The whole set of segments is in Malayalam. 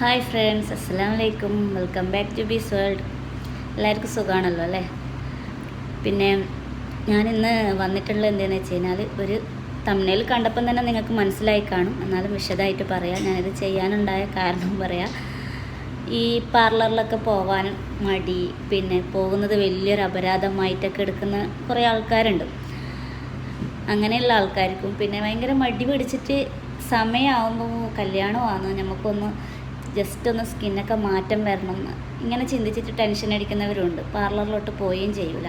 ഹായ് ഫ്രണ്ട്സ് അസ്സാം വലൈക്കും welcome back to Bee's World എല്ലാവർക്കും സുഖമാണല്ലോ അല്ലേ? പിന്നെ ഞാനിന്ന് വന്നിട്ടുള്ളത് എന്താണെന്ന് വെച്ച് കഴിഞ്ഞാൽ ഒരു തമിഴിൽ കണ്ടപ്പം തന്നെ നിങ്ങൾക്ക് മനസ്സിലായി കാണും. എന്നാലും വിശദമായിട്ട് പറയാം. ഞാനിത് ചെയ്യാനുണ്ടായ കാരണം പറയാം. ഈ പാർലറിലൊക്കെ പോകാനും മടി പിന്നെ പോകുന്നത് വലിയൊരു അപരാധമായിട്ടൊക്കെ എടുക്കുന്ന കുറേ ആൾക്കാരുണ്ട്. അങ്ങനെയുള്ള ആൾക്കാർക്കും പിന്നെ ഭയങ്കര മടി പിടിച്ചിട്ട് സമയമാകുമ്പോൾ കല്യാണമാണ് നമുക്കൊന്ന് ജസ്റ്റ് ഒന്ന് സ്കിന്നൊക്കെ മാറ്റം വരണം എന്ന് ഇങ്ങനെ ചിന്തിച്ചിട്ട് ടെൻഷൻ അടിക്കുന്നവരുണ്ട്. പാർലറിലോട്ട് പോവുകയും ചെയ്യൂല.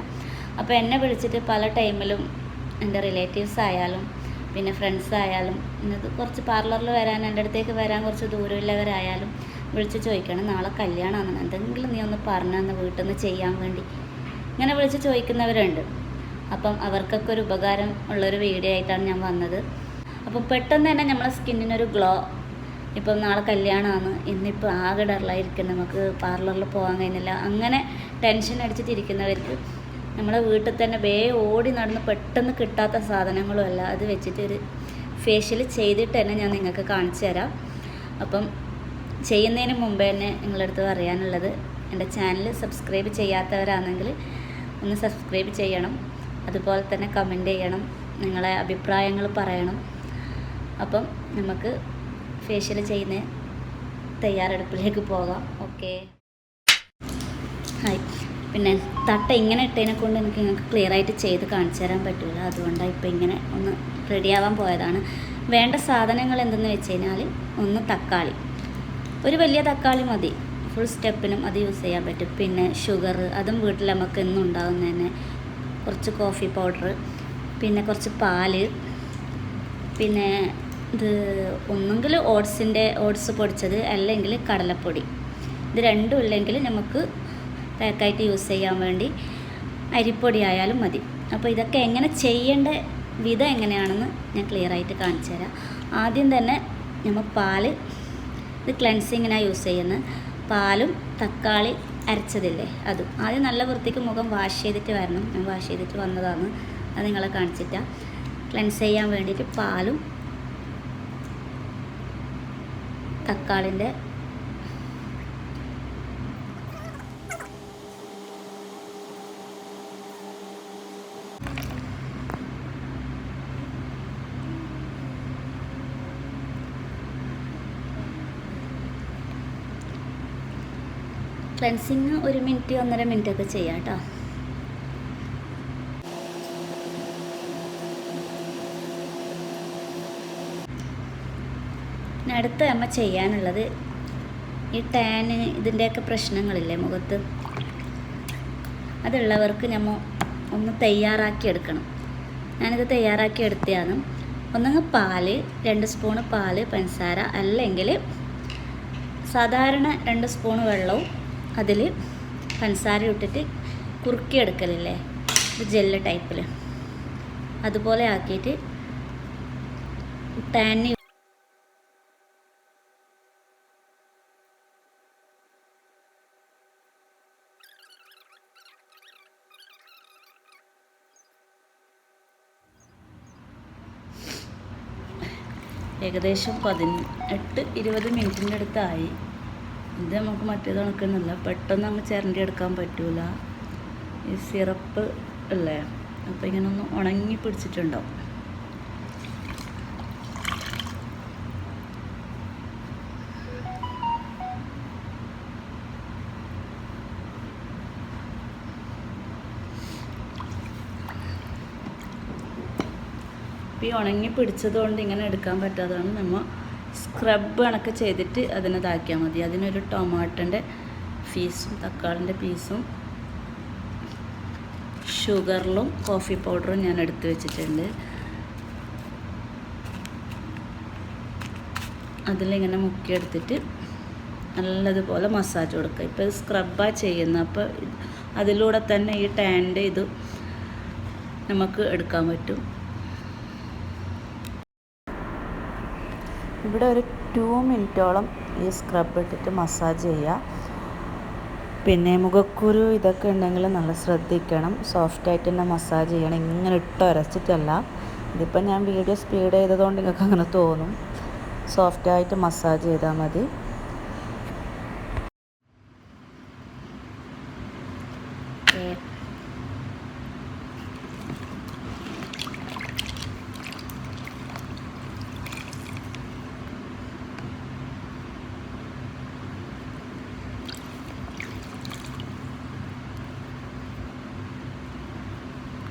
അപ്പോൾ എന്നെ വിളിച്ചിട്ട് പല ടൈമിലും എന്റെ റിലേറ്റീവ്സ് ആയാലും പിന്നെ ഫ്രണ്ട്സ് ആയാലും ഇന്നത് കുറച്ച് പാർലറിൽ വരാൻ എന്റെ അടുത്തേക്ക് വരാൻ കുറച്ച് ദൂരമുള്ളവരായാലും വിളിച്ച് ചോദിക്കണം നാളെ കല്യാണമാണ്. എന്തെങ്കിലും നീ ഒന്ന് പറഞ്ഞെന്ന് വീട്ടിൽ നിന്ന് ചെയ്യാൻ വേണ്ടി. ഇങ്ങനെ വിളിച്ച് ചോദിക്കുന്നവരുണ്ട്. അപ്പം അവർക്കൊക്കെ ഒരു ഉപകാരം ഉള്ളൊരു വീഡിയോ ആയിട്ടാണ് ഞാൻ വന്നത്. അപ്പം പെട്ടെന്ന് തന്നെ നമ്മളെ സ്കിന്നിനൊരു ഗ്ലോ ഇപ്പം നാളെ കല്യാണമാണ്. ഇന്നിപ്പോൾ ആകെ ഡറിലായിരിക്കും നമുക്ക് പാർലറിൽ പോകാൻ കഴിഞ്ഞില്ല അങ്ങനെ ടെൻഷൻ അടിച്ചിട്ടിരിക്കുന്നവർക്ക് നമ്മുടെ വീട്ടിൽ തന്നെ വേ ഓടി നടന്ന് പെട്ടെന്ന് കിട്ടാത്ത സാധനങ്ങളുമല്ല അത് വെച്ചിട്ട് ഒരു ഫേഷ്യൽ ചെയ്തിട്ട് തന്നെ ഞാൻ നിങ്ങൾക്ക് കാണിച്ചു തരാം. അപ്പം ചെയ്യുന്നതിന് മുമ്പേ തന്നെ നിങ്ങളടുത്ത് പറയാനുള്ളത് എന്റെ ചാനൽ സബ്സ്ക്രൈബ് ചെയ്യാത്തവരാണെങ്കിൽ ഒന്ന് സബ്സ്ക്രൈബ് ചെയ്യണം. അതുപോലെ തന്നെ കമന്റ് ചെയ്യണം. നിങ്ങളെ അഭിപ്രായങ്ങൾ പറയണം. അപ്പം നമുക്ക് ഫേഷ്യൽ ചെയ്യുന്ന തയ്യാറെടുപ്പിലേക്ക് പോകാം. ഓക്കെ ഹായ് പിന്നെ തട്ട ഇങ്ങനെ ഇട്ടതിനെ കൊണ്ട് എനിക്ക് നിങ്ങൾക്ക് ക്ലിയർ ആയിട്ട് ചെയ്ത് കാണിച്ചു തരാൻ പറ്റില്ല അതുകൊണ്ടാണ് ഇപ്പോൾ ഇങ്ങനെ ഒന്ന് റെഡിയാവാൻ പോയതാണ്. വേണ്ട സാധനങ്ങൾ എന്തെന്ന് വെച്ച് കഴിഞ്ഞാൽ ഒന്ന് തക്കാളി. ഒരു വലിയ തക്കാളി മതി. ഫുൾ സ്റ്റെപ്പിനും അത് യൂസ് ചെയ്യാൻ പറ്റും. പിന്നെ ഷുഗർ അതും വീട്ടിൽ നമുക്ക് എന്നും ഉണ്ടാകുന്ന തന്നെ കുറച്ച് കോഫി പൗഡർ പിന്നെ കുറച്ച് പാൽ പിന്നെ ഇത് ഒന്നെങ്കിൽ ഓട്സിന്റെ ഓട്സ് പൊടിച്ചത് അല്ലെങ്കിൽ കടലപ്പൊടി. ഇത് രണ്ടും ഇല്ലെങ്കിൽ നമുക്ക് പാക്കായിട്ട് യൂസ് ചെയ്യാൻ വേണ്ടി അരിപ്പൊടി ആയാലും മതി. അപ്പോൾ ഇതൊക്കെ എങ്ങനെ ചെയ്യേണ്ട വിധം എങ്ങനെയാണെന്ന് ഞാൻ ക്ലിയർ ആയിട്ട് കാണിച്ചു തരാം. ആദ്യം തന്നെ നമ്മൾ പാൽ ഇത് ക്ലെൻസിങ്ങിനാണ് യൂസ് ചെയ്യുന്നത്. പാലും തക്കാളി അരച്ചതില്ലേ അതും. ആദ്യം നല്ല വൃത്തിക്ക് മുഖം വാഷ് ചെയ്തിട്ട് വരണം. ഞാൻ വാഷ് ചെയ്തിട്ട് വന്നതാണ്. അത് നിങ്ങളെ കാണിച്ചിട്ടാണ് ക്ലെൻസ് ചെയ്യാൻ വേണ്ടിയിട്ട് പാലും തക്കാളിന്റെ ക്ലൻസിങ് ഒരു മിനിറ്റ് ഒന്നര മിനിറ്റ് ഒക്കെ ചെയ്യാം കേട്ടോ പിന്നെ അടുത്ത അമ്മ ചെയ്യാനുള്ളത് ഈ ടാന് ഇതിന്റെയൊക്കെ പ്രശ്നങ്ങളില്ലേ മുഖത്ത്? അതുള്ളവർക്ക് നമ്മൾ ഒന്ന് തയ്യാറാക്കി എടുക്കണം. ഞാനിത് തയ്യാറാക്കി എടുത്തതാണ് ഒന്നെങ്കിൽ പാൽ രണ്ട് സ്പൂണ് പാൽ പഞ്ചസാര അല്ലെങ്കിൽ സാധാരണ രണ്ട് സ്പൂൺ വെള്ളവും അതിൽ പഞ്ചസാര ഇട്ടിട്ട് കുറുക്കിയെടുക്കലില്ലേ? ജെല്ല് ടൈപ്പിൽ അതുപോലെ ആക്കിയിട്ട് ടാനി ഏകദേശം പതിനെട്ട് ഇരുപത് മിനിറ്റിന്റെ അടുത്തായി. ഇത് നമുക്ക് മറ്റേത് കണക്കുന്നില്ല പെട്ടെന്ന് അങ്ങ് ചിരണ്ടി എടുക്കാൻ പറ്റൂല. ഈ സിറപ്പ് അല്ലേ? അപ്പോൾ ഇങ്ങനെ ഒന്ന് ഉണങ്ങി പിടിച്ചിട്ടുണ്ടാവും. ഈ ഉണങ്ങി പിടിച്ചതുകൊണ്ട് ഇങ്ങനെ എടുക്കാൻ പറ്റാതാണ് നമ്മൾ സ്ക്രബ് കണക്ക് ചെയ്തിട്ട് അതിനതാക്കിയാൽ മതി. അതിനൊരു ടൊമാറ്റോന്റെ പീസും തക്കാളിന്റെ പീസും ഷുഗറിലും കോഫി പൗഡറും ഞാൻ എടുത്തു വെച്ചിട്ടുണ്ട്. അതിലിങ്ങനെ മുക്കിയെടുത്തിട്ട് നല്ലതുപോലെ മസാജ് കൊടുക്കുക. ഇപ്പോൾ ഇത് സ്ക്രബാണ് ചെയ്യുന്നത്. അപ്പോൾ അതിലൂടെ തന്നെ ഈ ടാന്റെ ഇത് നമുക്ക് എടുക്കാൻ പറ്റും. ഇവിടെ ഒരു ടു മിനിറ്റോളം ഈ സ്ക്രബ് ഇട്ടിട്ട് മസാജ് ചെയ്യുക പിന്നെ മുഖക്കുരു ഇതൊക്കെ ഉണ്ടെങ്കിൽ നല്ല ശ്രദ്ധിക്കണം. സോഫ്റ്റായിട്ട് തന്നെ മസാജ് ചെയ്യണം. ഇങ്ങനെ ഇട്ട് ഉരച്ചിട്ടല്ല ഇതിപ്പോൾ ഞാൻ വീഡിയോ സ്പീഡ് ചെയ്തതുകൊണ്ട് നിങ്ങൾക്ക് അങ്ങനെ തോന്നും സോഫ്റ്റായിട്ട് മസാജ് ചെയ്താൽ മതി.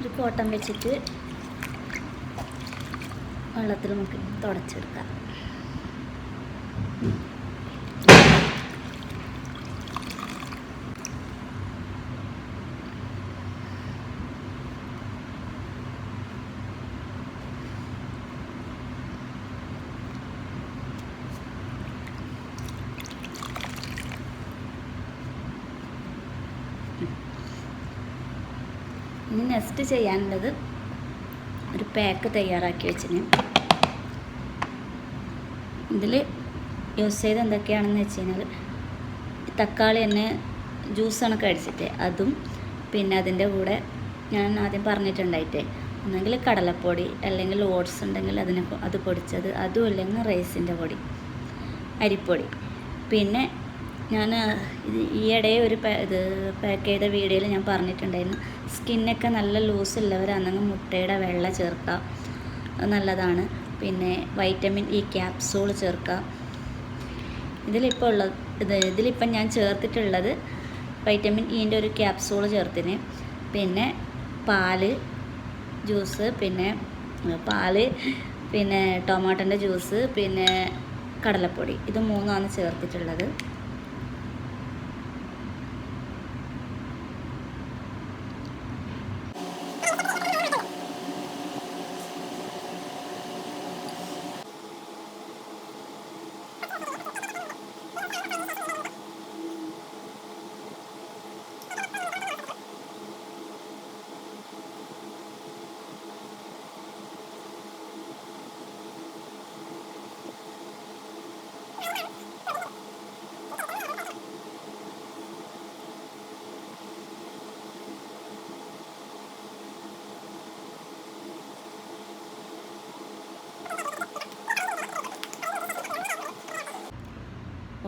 ഒരു കോട്ടൺ വെച്ചിട്ട് വെള്ളത്തിൽ നമുക്ക് തുടച്ചെടുക്കാം. നെക്സ്റ്റ് ചെയ്യാനുള്ളത് ഒരു പാക്ക് തയ്യാറാക്കി വെച്ചിന്. ഇതിൽ യൂസ് ചെയ്ത് എന്തൊക്കെയാണെന്ന് വെച്ച് കഴിഞ്ഞാൽ തക്കാളി തന്നെ ജ്യൂസ് കണക്ക് അടിച്ചിട്ട് അതും പിന്നെ അതിന്റെ കൂടെ ഞാൻ ആദ്യം പറഞ്ഞിട്ടുണ്ടായിട്ടേ ഒന്നെങ്കിൽ കടലപ്പൊടി അല്ലെങ്കിൽ ഓട്സ് ഉണ്ടെങ്കിൽ അതിനെ അത് പൊടിച്ചത് അതും അല്ലെങ്കിൽ റൈസിന്റെ പൊടി അരിപ്പൊടി. പിന്നെ ഞാൻ ഈയിടെ ഒരു ഇത് പാക്ക് ചെയ്ത വീഡിയോയിൽ ഞാൻ പറഞ്ഞിട്ടുണ്ടായിരുന്നു. സ്കിന്നൊക്കെ നല്ല ലൂസ് ഉള്ളവരാണെങ്കിൽ മുട്ടയുടെ വെള്ള ചേർക്കാം. നല്ലതാണ്. പിന്നെ വൈറ്റമിൻ ഇ ക്യാപ്സൂൾ ചേർക്കാം. ഇതിലിപ്പോൾ ഉള്ള ഇത് ഇതിലിപ്പം ഞാൻ ചേർത്തിട്ടുള്ളത് വൈറ്റമിൻ ഇന്റെ ഒരു ക്യാപ്സൂൾ ചേർത്തിന്. പിന്നെ പാൽ ജ്യൂസ് പിന്നെ പാൽ പിന്നെ ടൊമാറ്റോന്റെ ജ്യൂസ് പിന്നെ കടലപ്പൊടി. ഇത് മൂന്നാണ് ചേർത്തിട്ടുള്ളത്.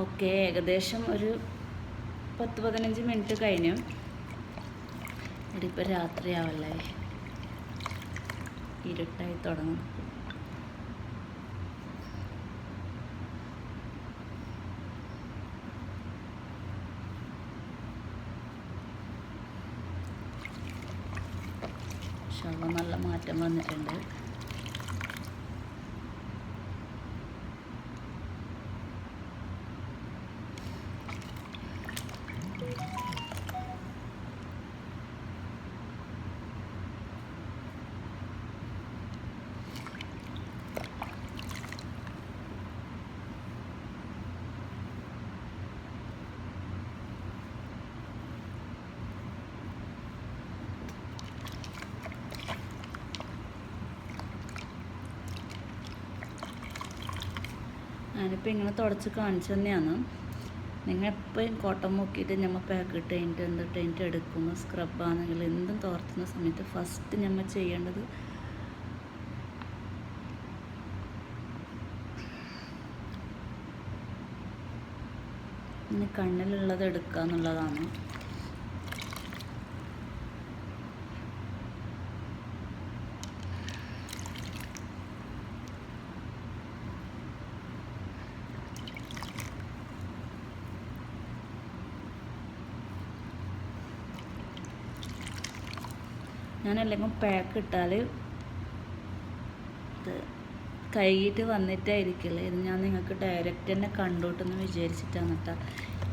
ഓക്കെ ഏകദേശം ഒരു പത്ത് പതിനഞ്ച് മിനിറ്റ് കഴിഞ്ഞു. ഇതിപ്പോൾ രാത്രിയാവല്ലേ. ഇരുട്ടായി തുടങ്ങും. നല്ല മാറ്റം വന്നിട്ടുണ്ട്. ഞാനിപ്പോൾ ഇങ്ങനെ തുടച്ച് കാണിച്ചു തന്നെയാണ്. നിങ്ങൾ എപ്പോഴും കോട്ടൺ മുക്കിയിട്ട് നമ്മൾ പാക്ക് കഴിഞ്ഞിട്ട് എന്തിട്ട് കഴിഞ്ഞിട്ട് എടുക്കുന്നു സ്ക്രബാണെങ്കിൽ എന്തും തോർത്തുന്ന സമയത്ത് ഫസ്റ്റ് നമ്മൾ ചെയ്യേണ്ടത് ഇനി കണ്ണിലുള്ളത് എടുക്കുക എന്നുള്ളതാണ് ഞാൻ പാക്ക് ഇട്ടാൽ ഇത് കഴുകിയിട്ട് വന്നിട്ടായിരിക്കില്ലേ ഇത് ഞാൻ നിങ്ങൾക്ക് ഡയറക്റ്റ് തന്നെ കണ്ടോട്ടെന്ന് വിചാരിച്ചിട്ടാണ് കേട്ടോ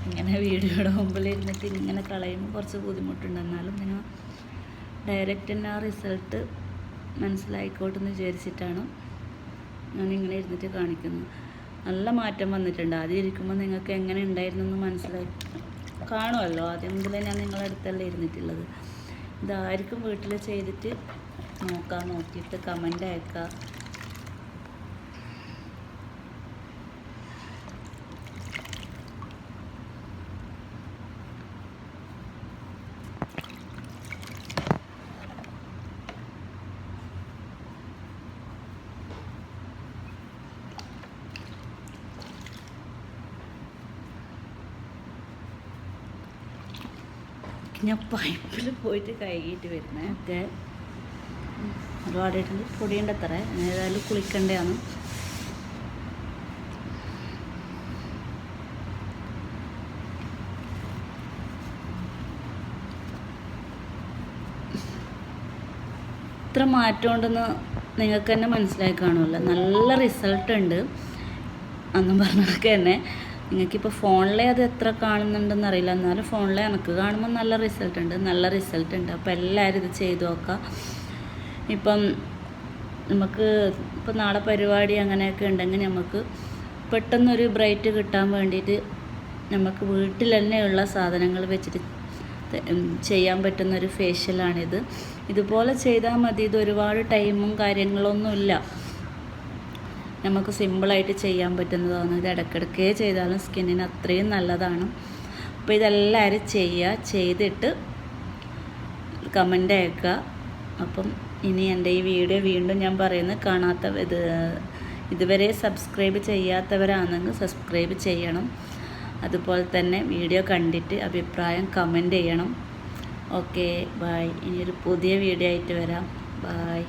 ഇങ്ങനെ വീഡിയോയുടെ മുമ്പിൽ ഇരുന്നിട്ട് ഇങ്ങനെ കളയുമ്പോൾ കുറച്ച് ബുദ്ധിമുട്ടുണ്ട്. എന്നാലും നിങ്ങൾ ഡയറക്റ്റ് തന്നെ ആ റിസൾട്ട് മനസ്സിലായിക്കോട്ടെന്ന് വിചാരിച്ചിട്ടാണ് ഞാൻ ഇങ്ങനെ ഇരുന്നിട്ട് കാണിക്കുന്നത്. നല്ല മാറ്റം വന്നിട്ടുണ്ട്. ആദ്യം ഇരിക്കുമ്പോൾ നിങ്ങൾക്ക് എങ്ങനെ ഉണ്ടായിരുന്നു എന്ന് മനസ്സിലായി. കാണുമല്ലോ ആദ്യം മുതലേ ഞാൻ നിങ്ങളുടെ അടുത്തല്ലേ ഇരുന്നിട്ടുള്ളത്. ഇതായിരിക്കും വീട്ടിൽ ചെയ്തിട്ട് നോക്കാം നോക്കിയിട്ട് കമന്റ് അയക്കാം. ഞാൻ പൈപ്പിൽ പോയിട്ട് കഴുകിയിട്ട് വരുന്നത് ഒക്കെ ഒരുപാടായിട്ടുണ്ട് പൊടിയുണ്ട് അത്ര ഏതായാലും കുളിക്കണ്ടതാണ് ഇത്ര മാറ്റം ഉണ്ടെന്ന് നിങ്ങൾക്ക് തന്നെ മനസ്സിലായി കാണുമല്ലോ. നല്ല റിസൾട്ട് ഉണ്ട് അന്നും പറഞ്ഞതൊക്കെ തന്നെ. നിങ്ങൾക്കിപ്പോൾ ഫോണിലെ അത് എത്ര കാണുന്നുണ്ടെന്ന് അറിയില്ല. എന്നാലും ഫോണിലെ എനിക്ക് കാണുമ്പോൾ നല്ല റിസൾട്ട് ഉണ്ട്. നല്ല റിസൾട്ട് ഉണ്ട്. അപ്പോൾ എല്ലാവരും ഇത് ചെയ്തു നോക്കാം. ഇപ്പം നമുക്ക് ഇപ്പം നാളെ പരിപാടി അങ്ങനെയൊക്കെ ഉണ്ടെങ്കിൽ നമുക്ക് പെട്ടെന്നൊരു ബ്രൈറ്റ് കിട്ടാൻ വേണ്ടിയിട്ട് നമുക്ക് വീട്ടിൽ തന്നെയുള്ള സാധനങ്ങൾ വെച്ചിട്ട് ചെയ്യാൻ പറ്റുന്ന ഒരു ഫേഷ്യലാണിത് ഇതുപോലെ ചെയ്താൽ മതി. ഇത് ഒരുപാട് ടൈമും കാര്യങ്ങളൊന്നുമില്ല. നമുക്ക് സിമ്പിളായിട്ട് ചെയ്യാൻ പറ്റുന്നതാണ്. ഇത് ഇടയ്ക്കിടയ്ക്ക് ചെയ്താലും സ്കിന്നിന് അത്രയും നല്ലതാണ്. അപ്പോൾ ഇതെല്ലാവരും ചെയ്യുക ചെയ്തിട്ട് കമന്റ് അയക്കുക. അപ്പം ഇനി എന്റെ ഈ വീഡിയോ വീണ്ടും ഞാൻ പറയുന്നത് കാണാത്ത ഇത് ഇതുവരെ സബ്സ്ക്രൈബ് ചെയ്യാത്തവരാണെങ്കിൽ സബ്സ്ക്രൈബ് ചെയ്യണം. അതുപോലെ തന്നെ വീഡിയോ കണ്ടിട്ട് അഭിപ്രായം കമന്റ് ചെയ്യണം. ഓക്കെ ബായ് ഇനിയൊരു പുതിയ വീഡിയോ ആയിട്ട് വരാം. ബായ്